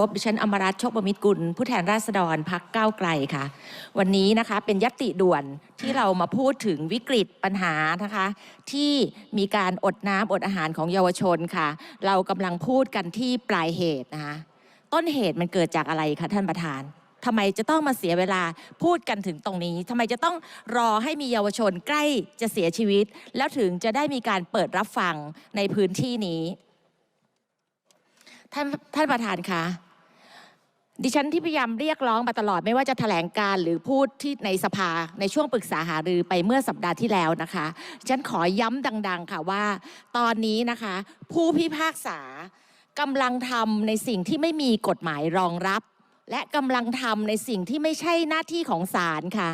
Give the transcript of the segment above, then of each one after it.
พบดิฉันอมรัตน์โชคบมิตรกุล ผู้แทนราษฎรพักก้าวไกลค่ะ วันนี้นะคะเป็นยติด่วนที่เรามาพูดถึงวิกฤตปัญหานะคะ ที่มีการอดน้ำอดอาหารของเยาวชนค่ะ เรากำลังพูดกันที่ปลายเหตุนะคะต้นเหตุมันเกิดจากอะไรคะท่านประธานทำไมจะต้องมาเสียเวลาพูดกันถึงตรงนี้ทำไมจะต้องรอให้มีเยาวชนใกล้จะเสียชีวิต แล้วถึงจะได้มีการเปิดรับฟังในพื้นที่นี้ท่านท่านประธานคะ ดิฉันที่พยายามเรียกร้องมาตลอดไม่ว่าจะแถลงการหรือพูดที่ในสภาในช่วงปรึกษาหารือไปเมื่อสัปดาห์ที่แล้วนะคะดิฉันขอย้ำดัง ๆ ค่ะว่า ตอนนี้นะคะ ผู้พิพากษากำลังทำในสิ่งที่ไม่มีกฎหมายรองรับ และกำลังทำในสิ่งที่ไม่ใช่หน้าที่ของศาลค่ะ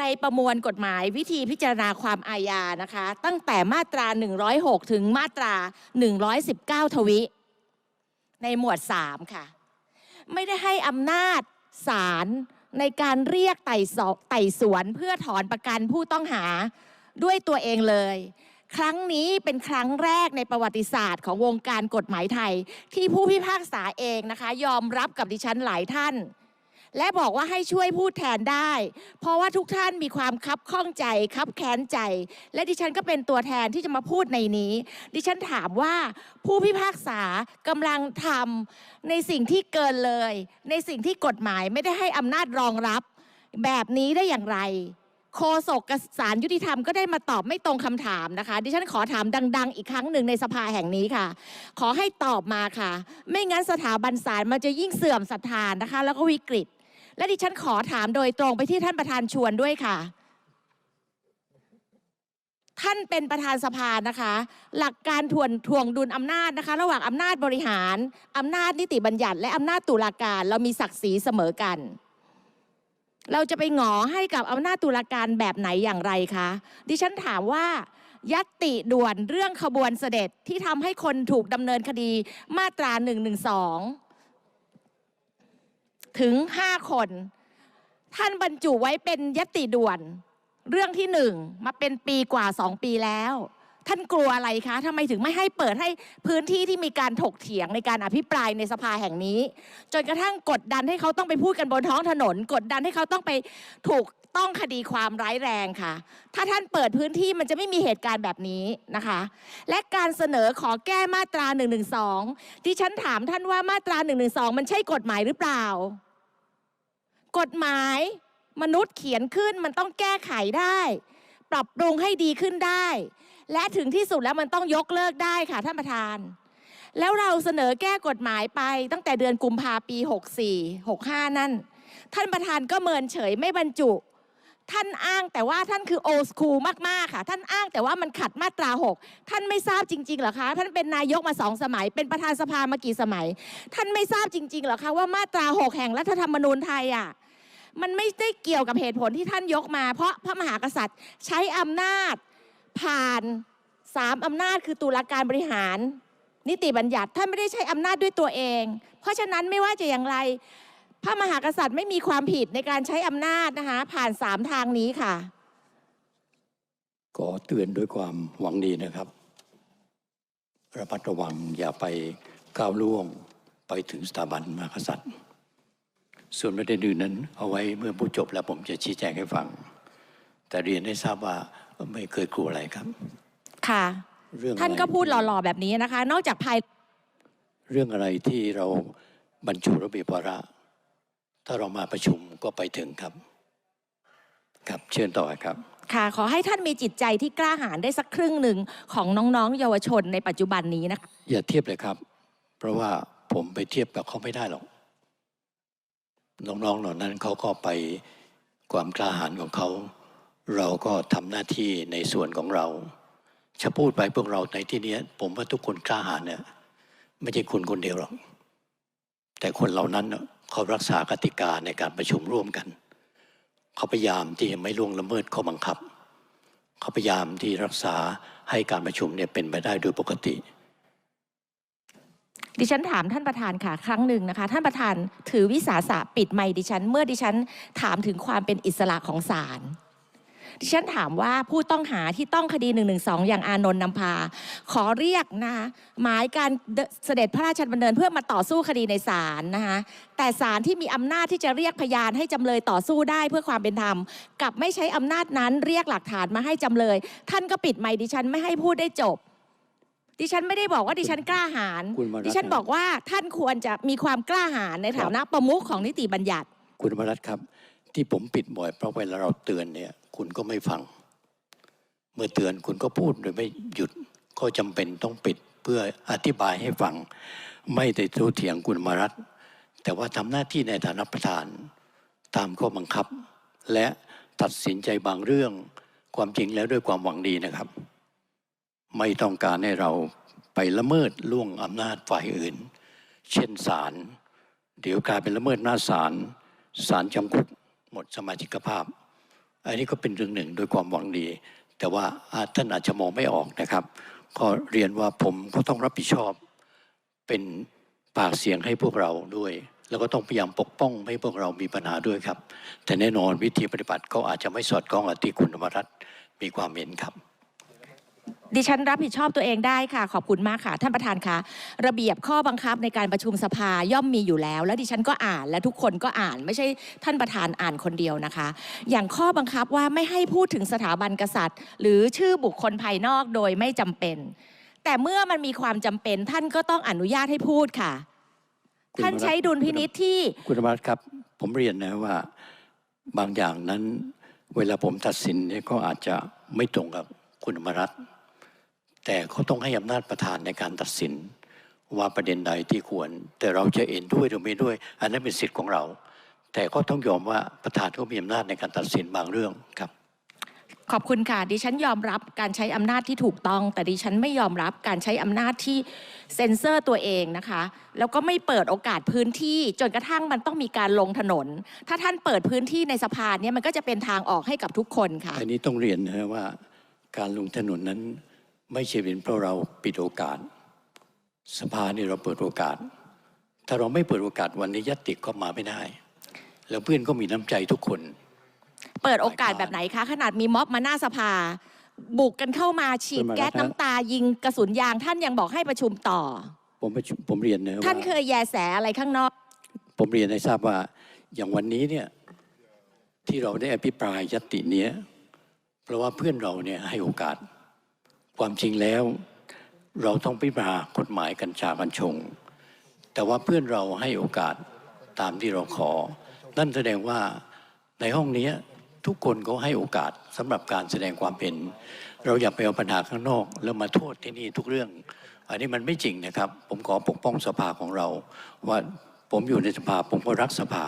ในประมวลกฎหมายวิธีพิจารณาความอาญานะคะ ตั้งแต่มาตรา 106 ถึงมาตรา 119 ทวิ ในหมวด 3 ค่ะ ไม่ได้ให้อำนาจศาลในการเรียกไต่สอบไต่สวนเพื่อถอนประกันผู้ต้องหาด้วยตัวเองเลย ครั้งนี้เป็นครั้งแรกในประวัติศาสตร์ของวงการกฎหมายไทย ที่ผู้พิพากษาเองนะคะ ยอมรับกับดิฉันหลายท่าน และบอกว่าให้ช่วยพูดแทนได้ เพราะว่าทุกท่านมีความคับข้องใจคับแค้นใจ และดิฉันก็เป็นตัวแทนที่จะมาพูดในนี้ ดิฉันถามว่าผู้พิพากษากำลังทำในสิ่งที่เกินเลย ในสิ่งที่กฎหมายไม่ได้ให้อำนาจรองรับ แบบนี้ได้อย่างไรโฆษกสารยุติธรรมก็ได้มาตอบไม่ตรงคำถามนะคะ ดิฉันขอถามดัง ๆ อีกครั้งหนึ่งในสภาแห่งนี้ค่ะ ขอให้ตอบมาค่ะ ไม่งั้นสถาบันศาลมันจะยิ่งเสื่อมศรัทธานะคะ แล้วก็วิกฤต และดิฉันขอถามโดยตรงไปที่ท่านประธานชวนด้วยค่ะ ท่านเป็นประธานสภานะคะ หลักการทวนทวงดุลอำนาจนะคะ ระหว่างอำนาจบริหารอำนาจนิติบัญญัติ และอำนาจตุลาการ เรามีศักดิ์ศรีเสมอกันเราจะไปหงอให้กับอำนาจตุลาการแบบไหนอย่างไรคะ ดิฉันถามว่า ยัตติด่วนเรื่องขบวนเสด็จที่ทำให้คนถูกดำเนินคดีมาตรา1นึ ถึง 5 คน ท่านบรรจุไว้เป็นยติด่วน เรื่องที่หนึ่งมาเป็นปีกว่าสองปีแล้ว ท่านกลัวอะไรคะทำไมถึงไม่ให้เปิดให้พื้นที่ที่มีการถกเถียงในการอภิปรายในสภาแห่งนี้ จนกระทั่งกดดันให้เขาต้องไปพูดกันบนท้องถนน กดดันให้เขาต้องไปถูกต้องคดีความร้ายแรงค่ะ ถ้าท่านเปิดพื้นที่มันจะไม่มีเหตุการณ์แบบนี้นะคะ และการเสนอขอแก้มาตรา1นึที่ฉันถามท่านว่ามาตรา1นึมันใช่กฎหมายหรือเปล่า กฎหมายมนุษย์เขียนขึ้นมันต้องแก้ไขได้ ปรับปรุงให้ดีขึ้นได้ และถึงที่สุดแล้วมันต้องยกเลิกได้ค่ะท่านประธาน แล้วเราเสนอแก้กฎหมายไปตั้งแต่เดือนกุมภาปี 64 65 นั่น ท่านประธานก็เมินเฉยไม่บรรจุ ท่านอ้างแต่ว่าท่านคือโอสคูลมาก ๆ ค่ะ ท่านอ้างแต่ว่ามันขัดมาตรา 6 ท่านไม่ทราบจริงๆหรอคะ ท่านเป็นนายกมาสองสมัย เป็นประธานสภามากี่สมัย ท่านไม่ทราบจริงๆหรอคะว่ามาตรา 6 แห่งรัฐธรรมนูญไทยอะมันไม่ได้เกี่ยวกับเหตุผลที่ท่านยกมา เพราะพระมหากษัตริย์ใช้อำนาจผ่านสามอำนาจคือตุลาการบริหาร นิติบัญญัติท่านไม่ได้ใช้อำนาจด้วยตัวเอง เพราะฉะนั้นไม่ว่าจะอย่างไร พระมหากษัตริย์ไม่มีความผิดในการใช้อำนาจนะคะ ผ่านสามทางนี้ค่ะ ขอเตือนด้วยความหวังดีนะครับระมัดระวังอย่าไปก้าวล่วงไปถึงสถาบันมหากษัตริย์ ส่วนประเด็นอื่นนั้น เอาไว้เมื่อผู้จบแล้วผมจะชี้แจงให้ฟัง แต่เรียนให้ทราบว่าไม่เคยกลัวอะไรครับ ค่ะ เรื่องอะไรท่านก็พูดหล่อๆแบบนี้นะคะ นอกจากภาย เรื่องอะไรที่เราบรรจุระเบียบวาระ ถ้าเรามาประชุมก็ไปถึงครับ ครับเชิญต่อครับ ค่ะ ขอให้ท่านมีจิตใจที่กล้าหาญได้สักครึ่งหนึ่งของน้องๆ เยาวชนในปัจจุบันนี้นะคะ อย่าเทียบเลยครับ เพราะว่าผมไปเทียบกับเขาไม่ได้หรอก น้องๆเหล่านั้นเขาก็ไปความกล้าหาญของเขา เราก็ทำหน้าที่ในส่วนของเราจะพูดไปพวกเราในที่เนี้ยผมว่าทุกคนกล้าหาญเนี่ยไม่ใช่คุณคนเดียวหรอก แต่คนเหล่านั้นน่ะ เขารักษากติกาในการประชุมร่วมกัน เขาพยายามที่จะไม่ล่วงละเมิดข้อบังคับ เขาพยายามที่รักษาให้การประชุมเนี่ยเป็นไปได้โดยปกติดิฉันถามท่านประธานค่ะครั้งหนึ่งนะคะ ท่านประธานถือวิสาสะปิดไมค์ดิฉัน เมื่อดิฉันถามถึงความเป็นอิสระของศาล ดิฉันถามว่าผู้ต้องหาที่ต้องคดี1นึอย่างอานนท์นำพา ขอเรียกนะคะหมายการเสด็จพระราชดำเนินเพื่อมาต่อสู้คดีในศาลนะคะแต่ศาลที่มีอำนาจที่จะเรียกพยานให้จำเลยต่อสู้ได้เพื่อความเป็นธรรมกลับไม่ใช้อำนาจนั้นเรียกหลักฐานมาให้จำเลย ท่านก็ปิดไมค์ดิฉันไม่ให้พูดได้จบดิฉันไม่ได้บอกว่าดิฉันกล้าหาญคุณวรัตน์ดิฉันบอกว่าท่านควรจะมีความกล้าหาญในฐานะประมุขของนิติบัญญัติ คุณวรัตน์ครับ ที่ผมปิดบ่อยเพราะเวลาเราเตือนเนี่ยคุณก็ไม่ฟัง เมื่อเตือนคุณก็พูดโดยไม่หยุดก็จำเป็นต้องปิดเพื่ออธิบายให้ฟัง ไม่ได้โต้เถียงคุณมารัตแต่ว่าทำหน้าที่ในฐานะประธาน ตามข้อบังคับ และตัดสินใจบางเรื่องความจริงแล้วด้วยความหวังดีนะครับ ไม่ต้องการให้เราไปละเมิดล่วงอำนาจฝ่ายอื่น เช่นศาลเดี๋ยวกลายเป็นละเมิดหน้าศาลศาลจำคุก หมดสมาชิกภาพ อันนี้ก็เป็นเรื่องหนึ่งโดยความหวังดี แต่ว่าท่านอาจจะมองไม่ออกนะครับ ก็เรียนว่าผมก็ต้องรับผิดชอบเป็นปากเสียงให้พวกเราด้วย แล้วก็ต้องพยายามปกป้องให้พวกเรามีปัญหาด้วยครับ แต่แน่นอนวิธีปฏิบัติก็อาจจะไม่สอดคล้องกับที่คุณธรรมรัฐมีความเห็นครับ ดิฉันรับผิดชอบตัวเองได้ค่ะ ขอบคุณมากค่ะ ท่านประธานคะระเบียบข้อบังคับในการประชุมสภาย่อมมีอยู่แล้ว และดิฉันก็อ่านและทุกคนก็อ่าน ไม่ใช่ท่านประธานอ่านคนเดียวนะคะ อย่างข้อบังคับว่าไม่ให้พูดถึงสถาบันกษัตริย์ หรือชื่อบุคคลภายนอกโดยไม่จำเป็น แต่เมื่อมันมีความจำเป็นท่านก็ต้องอนุญาตให้พูดค่ะคุณท่านใช้ดุลพินิษที่คุณธรรมรัฐครับ ผมเรียนนะว่าบางอย่างนั้น เวลาผมตัดสินเนี่ยก็อาจจะไม่ตรงกับคุณธรรมรัฐ แต่เขาต้องให้อำนาจประธานในการตัดสิน ว่าประเด็นใดที่ควร แต่เราจะเห็นด้วยหรือไม่ด้วย อันนั้นเป็นสิทธิ์ของเรา แต่ก็ต้องยอมว่าประธานก็มีอำนาจในการตัดสินบางเรื่องครับ ขอบคุณค่ะดิฉันยอมรับการใช้อำนาจที่ถูกต้อง แต่ดิฉันไม่ยอมรับการใช้อำนาจที่เซ็นเซอร์ตัวเองนะคะ แล้วก็ไม่เปิดโอกาสพื้นที่จนกระทั่งมันต้องมีการลงถนน ถ้าท่านเปิดพื้นที่ในสภาเนี่ยมันก็จะเป็นทางออกให้กับทุกคนค่ะ อันนี้ต้องเรียนนะว่าการลงถนนนั้น ไม่ใช่เป็นเพราะเราปิดโอกาส สภานี่เราเปิดโอกาส ถ้าเราไม่เปิดโอกาสวันนี้ยตติก็มาไม่ได้ แล้วเพื่อนก็มีน้ำใจทุกคน เปิดโอกาสแบบไหนคะ ขนาดมีม็อบมาหน้าสภา บุกกันเข้ามาฉีดคุณมาแก๊สแล้วน้ำตายิงกระสุนยางท่านยังบอกให้ประชุมต่อ ผมประชุมผมเรียนนะว่าท่านเคยแยแสอะไรข้างนอก ผมเรียนให้ทราบว่าอย่างวันนี้เนี่ยที่เราได้อภิปรายยตติเนี้ยเพราะว่าเพื่อนเราเนี่ยให้โอกาส ความจริงแล้วเราต้องพิจารณากฎหมายกัญชากัญชง แต่ว่าเพื่อนเราให้โอกาสตามที่เราขอ นั่นแสดงว่าในห้องนี้ทุกคนก็ให้โอกาสสำหรับการแสดงความเห็น เราอย่าไปเอาปัญหาข้างนอก แล้วมาโทษที่นี่ทุกเรื่อง อันนี้มันไม่จริงนะครับ ผมขอปกป้องสภาของเรา ว่าผมอยู่ในสภาผมก็รักสภา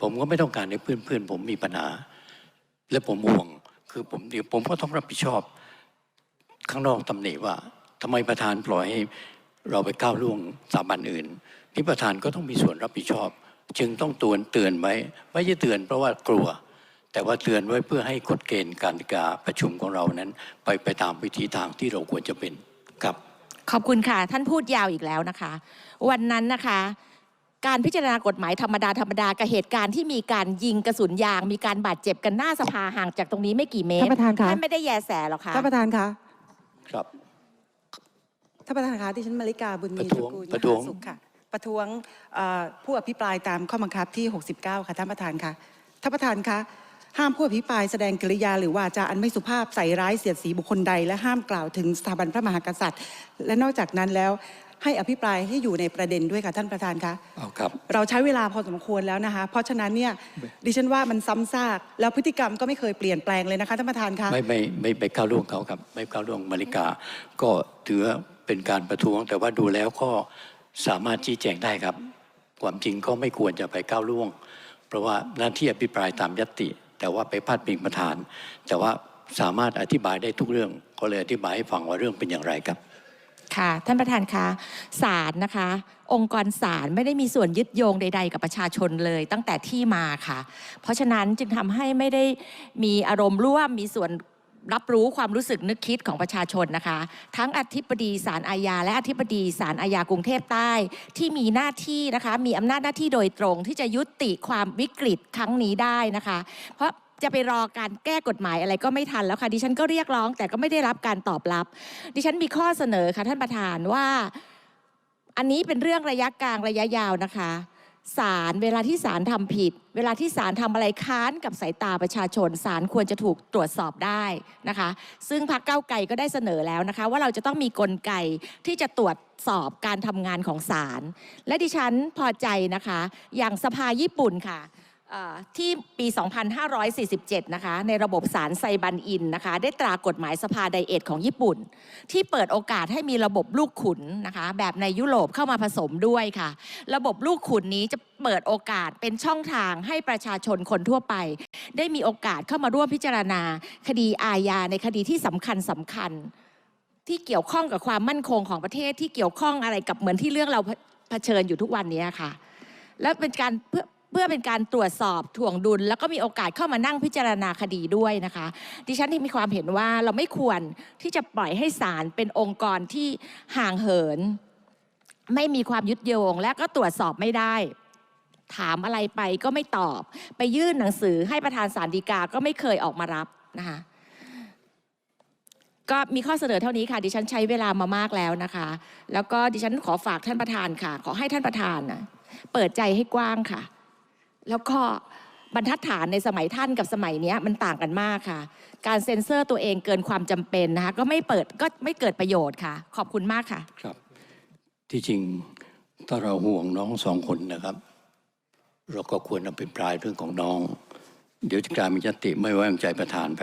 ผมก็ไม่ต้องการให้เพื่อนๆผมมีปัญหา และผมห่วง คือผมเดี๋ยวผมก็ต้องรับผิดชอบ ข้างนอกตำหนิว่าทำไมประธานปล่อยให้เราไปก้าวล่วงสถาบันอื่นนี่ประธานก็ต้องมีส่วนรับผิดชอบ จึงต้องเตือนเตือนไว้ไม่ใช่เตือนเพราะว่ากลัว แต่ว่าเตือนไว้เพื่อให้กฎเกณฑ์การการประชุมของเรานั้น ไปไปตามวิธีทางที่เราควรจะเป็นครับ ขอบคุณค่ะ ท่านพูดยาวอีกแล้วนะคะ วันนั้นนะคะการพิจารณากฎหมายธรรมดาธรรมดากับเหตุการณ์ที่มีการยิงกระสุนยาง มีการบาดเจ็บกันหน้าสภาห่างจากตรงนี้ไม่กี่เมตรท่านประธานคะท่านไม่ได้แยแสหรอกคะท่านประธานคะ ครับท่านประธานคะที่ฉันมาริกาบุญมีประท้วงตระกูลประท้วงมหาสุขค่ะ ประท้วงเอ่อผู้อภิปรายตามข้อบังคับที่ 69 ค่ะท่านประธานคะท่านประธานคะห้ามผู้อภิปรายแสดงกิริยาหรือวาจาอันไม่สุภาพใส่ร้ายเสียดสีบุคคลใด และห้ามกล่าวถึงสถาบันพระมหากษัตริย์ และนอกจากนั้นแล้ว ให้อภิปรายให้อยู่ในประเด็นด้วยค่ะท่านประธานคะเอาครับ เราใช้เวลาพอสมควรแล้วนะคะ เพราะฉะนั้นเนี่ยดิฉันว่ามันซ้ำซากแล้วพฤติกรรมก็ไม่เคยเปลี่ยนแปลงเลยนะคะท่านประธานคะไม่ไม่ไม่ไปก้าวล่วงเขาครับ ไม่ก้าวล่วงมาริกา ก็ถือว่าเป็นการประท้วง แต่ว่าดูแล้วก็สามารถชี้แจงได้ครับ ความจริงก็ไม่ควรจะไปก้าวล่วง เพราะว่าหน้าที่อภิปรายตามยตติแต่ว่าไปพาดพิงประธาน แต่ว่าสามารถอธิบายได้ทุกเรื่อง ก็เลยอธิบายให้ฟังว่าเรื่องเป็นอย่างไรครับ ค่ะ ท่านประธานคะศาลนะคะ องค์กรศาลไม่ได้มีส่วนยึดโยงใด ๆ กับประชาชนเลยตั้งแต่ที่มาค่ะ เพราะฉะนั้นจึงทำให้ไม่ได้มีอารมณ์ร่วมมีส่วนรับรู้ความรู้สึกนึกคิดของประชาชนนะคะ ทั้งอธิบดีศาลอาญาและอธิบดีศาลอาญากรุงเทพใต้ ที่มีหน้าที่นะคะ มีอำนาจหน้าที่โดยตรงที่จะยุติความวิกฤตครั้งนี้ได้นะคะ เพราะ จะไปรอการแก้กฎหมายอะไรก็ไม่ทันแล้วค่ะดิฉันก็เรียกร้อง แต่ก็ไม่ได้รับการตอบรับ ดิฉันมีข้อเสนอค่ะท่านประธานว่า อันนี้เป็นเรื่องระยะกลางระยะยาวนะคะศาลเวลาที่ศาลทำผิด เวลาที่ศาลทำอะไรค้านกับสายตาประชาชนศาลควรจะถูกตรวจสอบได้นะคะ ซึ่งพรรคเก้าไกลก็ได้เสนอแล้วนะคะ ว่าเราจะต้องมีกลไกที่จะตรวจสอบการทำงานของศาลและดิฉันพอใจนะคะ อย่างสภาญี่ปุ่นค่ะ ที่ปี 2547 นะคะ ในระบบสารไซบันอินนะคะ ได้ตรากฎหมายสภาไดเอทของญี่ปุ่น ที่เปิดโอกาสให้มีระบบลูกขุนนะคะ แบบในยุโรปเข้ามาผสมด้วยค่ะ ระบบลูกขุนนี้จะเปิดโอกาสเป็นช่องทางให้ประชาชนคนทั่วไป ได้มีโอกาสเข้ามาร่วมพิจารณา คดีอาญาในคดีที่สำคัญสำคัญ ที่เกี่ยวข้องกับความมั่นคงของประเทศที่เกี่ยวข้องอะไรกับเหมือนที่เรื่องเราเผเผชิญอยู่ทุกวันนี้ค่ะ และเป็นการเพื่อ เพื่อเป็นการตรวจสอบถ่วงดุล แล้วก็มีโอกาสเข้ามานั่งพิจารณาคดีด้วยนะคะ ดิฉันที่มีความเห็นว่าเราไม่ควรที่จะปล่อยให้ศาลเป็นองค์กรที่ห่างเหิน ไม่มีความยึดโยง และก็ตรวจสอบไม่ได้ถามอะไรไปก็ไม่ตอบ ไปยื่นหนังสือให้ประธานศาลฎีกาก็ไม่เคยออกมารับนะคะก็มีข้อเสนอเท่านี้ค่ะ ดิฉันใช้เวลามามากแล้วนะคะ แล้วก็ดิฉันขอฝากท่านประธานค่ะ ขอให้ท่านประธานนะเปิดใจให้กว้างค่ะ แล้วก็บรรทัดฐานในสมัยท่านกับสมัยนี้มันต่างกันมากค่ะ การเซ็นเซอร์ตัวเองเกินความจำเป็นนะคะก็ไม่เปิดก็ไม่เกิดประโยชน์ค่ะ ขอบคุณมากค่ะ ครับ ที่จริงถ้าเราห่วงน้องสองคนนะครับ เราก็ควรนำเป็นปลายเรื่องของน้อง เดี๋ยวจะกลายเป็นยติไม่ไว้วางใจประธานไป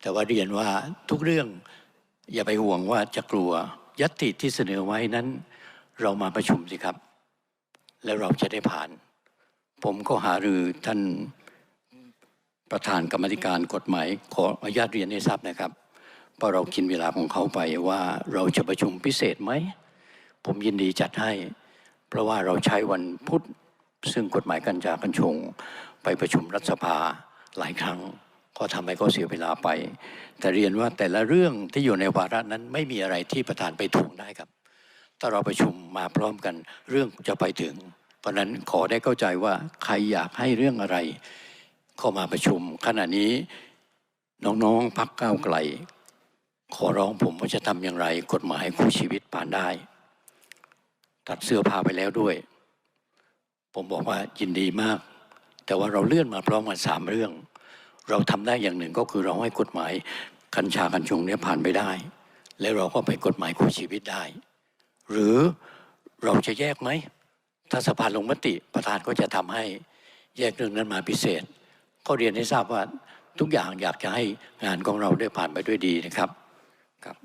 แต่ว่าเรียนว่าทุกเรื่องอย่าไปห่วงว่าจะกลัวยติที่เสนอไว้นั้น เรามาประชุมสิครับ แล้วเราจะได้ผ่าน ผมก็หารือท่านประธานกรรมธิการกฎหมายขออนุญาตเรียนให้ทราบนะครับเพราะเรากินเวลาของเขาไปว่าเราจะประชุมพิเศษไหม ผมยินดีจัดให้ เพราะว่าเราใช้วันพุธซึ่งกฎหมายกัญชากัญชง ไปประชุมรัฐสภาหลายครั้ง ก็ทำให้เขาเสียเวลาไป แต่เรียนว่าแต่ละเรื่องที่อยู่ในวาระนั้นไม่มีอะไรที่ประธานไปทวงได้ครับ ถ้าเราประชุมมาพร้อมกันเรื่องจะไปถึง เพราะฉะนั้นขอได้เข้าใจว่าใครอยากให้เรื่องอะไร เข้ามาประชุม ขณะนี้น้องๆพักก้าวไกล ขอร้องผมว่าจะทำอย่างไร กฎหมายคู่ชีวิตผ่านได้ ตัดเสื้อผ้าไปแล้วด้วย ผมบอกว่ายินดีมาก แต่ว่าเราเลื่อนมาพร้อมกันสามเรื่อง เราทำได้อย่างหนึ่งก็คือเราให้กฎหมายกัญชากัญชงเนี่ยผ่านไปได้ แล้วเราก็ไปกฎหมายคู่ชีวิตได้ หรือเราจะแยกไหม ถ้าสภาลงมติประธานก็จะทำให้แยกเรื่องนั้นมาพิเศษ ก็เรียนให้ทราบว่าทุกอย่างอยากจะให้งานของเราได้ผ่านไปด้วยดีนะครับครับ